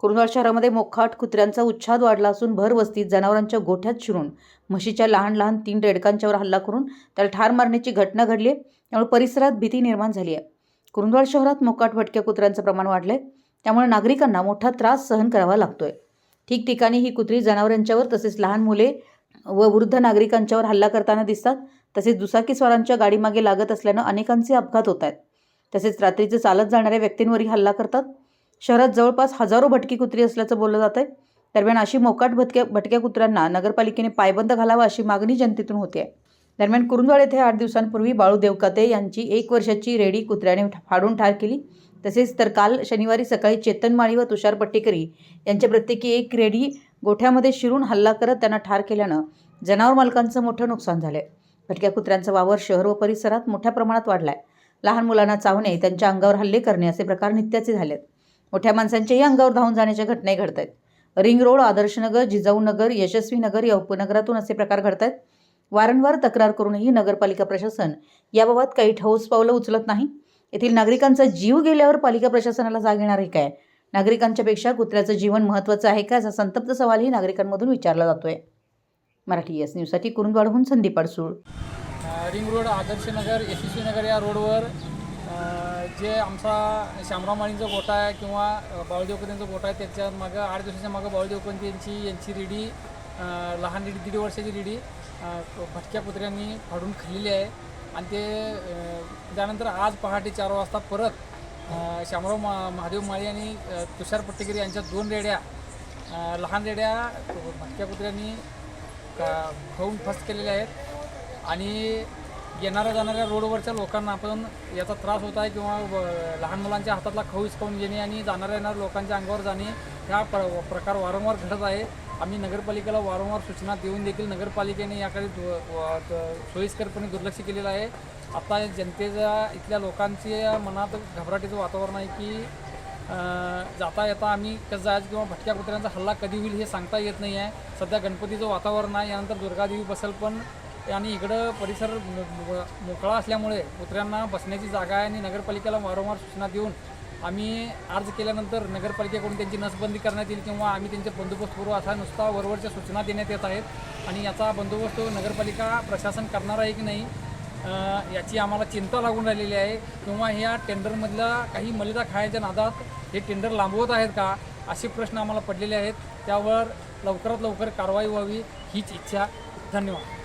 कुरुंदवाड शहरामध्ये मोखाट कुत्र्यांचा उच्छाद वाढला असून भर वस्तीत जनावरांच्या गोठ्यात शिरून म्हशीच्या लहान लहान तीन रेडकांच्यावर हल्ला करून त्याला ठार मारण्याची घटना घडली आहे त्यामुळे परिसरात भीती निर्माण झाली आहे. कुरुंदवाड शहरात मोकाट भटक्या कुत्र्यांचं प्रमाण वाढलंय त्यामुळे नागरिकांना मोठा त्रास सहन करावा लागतोय. ठिकठिकाणी ही कुत्री जनावरांच्यावर तसेच लहान मुले व वृद्ध नागरिकांच्यावर हल्ला करताना दिसतात तसेच दुचाकीस्वारांच्या गाडीमागे लागत असल्यानं अनेकांचे अपघात होत आहेत. तसेच रात्रीचे चालत जाणाऱ्या व्यक्तींवरही हल्ला करतात शहरात जवळपास हजारो भटकी कुत्री असल्याचं बोललं जात आहे दरम्यान अशी मोकाट भटक्या भटक्या कुत्र्यांना नगरपालिकेने पायबंद घालावा अशी मागणी जनतेतून होते आहे दरम्यान कुरुंदवाड येथे आठ दिवसांपूर्वी बाळू देवकाते यांची एक वर्षाची रेडी कुत्र्याने फाडून ठार केली. तसेच तर काल शनिवारी सकाळी चेतन माळी व तुषार पट्टेकरी यांच्या प्रत्येकी एक रेडी गोठ्यामध्ये शिरून हल्ला करत त्यांना ठार केल्यानं जनावर मालकांचं मोठं नुकसान झालं भटक्या कुत्र्यांचा वावर शहर व परिसरात मोठ्या प्रमाणात वाढलाय. लहान मुलांना चावणे त्यांच्या अंगावर हल्ले करणे असे प्रकार नित्याचे झालेत. मोठ्या माणसांच्याही अंगावर धावून जाण्याच्या घटनाही घडत आहेत रिंग रोड आदर्शनगर जिजाऊनगर यशस्वीनगर या उपनगरातून असे प्रकार घडत आहेत वारंवार तक्रार करूनही नगरपालिका प्रशासन याबाबत काही ठोस पावलं उचलत नाही. येथील नागरिकांचा जीव गेल्यावर पालिका प्रशासनाला जाग येणार आहे काय? नागरिकांच्या पेक्षा कुत्र्याचं जीवन महत्त्वाचं आहे का असा संतप्त सवालही नागरिकांमधून विचारला जातोय. मराठी एस न्यूजसाठी कुरुंदवाडहून संदीप अडसूळ. रिंग रोड आदर्शनगर यशस्वीनगर या रोडवर जे आमचा श्यामराव माळींचा गोटा आहे किंवा अ, गोटा आहे त्याच्या मागं आठ दिवसाच्या मागं बाळूदेवकरांची यांची यांची रेडी लहान रेडी दीड वर्षाची रेडी भटक्या कुत्र्यांनी फाडून खाल्लेली आहे. आणि ते त्यानंतर आज पहाटे चार वाजता परत श्यामराव मा महादेव माळी आणि तुषार पट्टेकरी यांच्या दोन रेड्या लहान रेड्या भटक्या कुत्र्यांनी का खाऊन फस्ट केलेल्या आहेत. आणि येणाऱ्या जाणाऱ्या रोडवरच्या लोकांना आपण याचा त्रास होत आहे किंवा व- लहान मुलांच्या हातातला खाऊ हिसकावून घेणे आणि जाणाऱ्या येणाऱ्या लोकांच्या अंगावर जाणे ह्या प्र प्रकार वारंवार घडत आहे. आम्ही नगरपालिकेला वारंवार सूचना देऊन देखील नगरपालिकेने याकडे दु- सोयीस्करपणे दुर्लक्ष केलेलं आहे. आता जनतेच्या इथल्या लोकांच्या मनात घबराटीचं वातावरण आहे की जाता येता आम्ही कसं जायचं किंवा भटक्या कुत्र्यांचा हल्ला कधी होईल हे सांगता येत नाही आहे. सध्या गणपतीचं वातावरण आहे यानंतर दुर्गादेवी बसेल पण आणि इकडं परिसर मोकळा असल्यामुळे कुत्र्यांना बसण्याची जागा आहे आणि नगरपालिकेला वारंवार सूचना देऊन आम्ही अर्ज केल्यानंतर नगरपालिकेकडून त्यांची नसबंदी करण्यात येईल किंवा आम्ही त्यांचे बंदोबस्त करू असा नुसता वरवरच्या सूचना देण्यात येत आहेत. आणि याचा बंदोबस्त नगरपालिका प्रशासन करणार आहे की नाही याची आम्हाला चिंता लागून राहिलेली आहे. किंवा ह्या टेंडरमधल्या काही मलिदा खायच्या नादात हे टेंडर लांबवत आहेत का असे प्रश्न आम्हाला पडलेले आहेत. त्यावर लवकरात लवकर कारवाई व्हावी हीच इच्छा. धन्यवाद.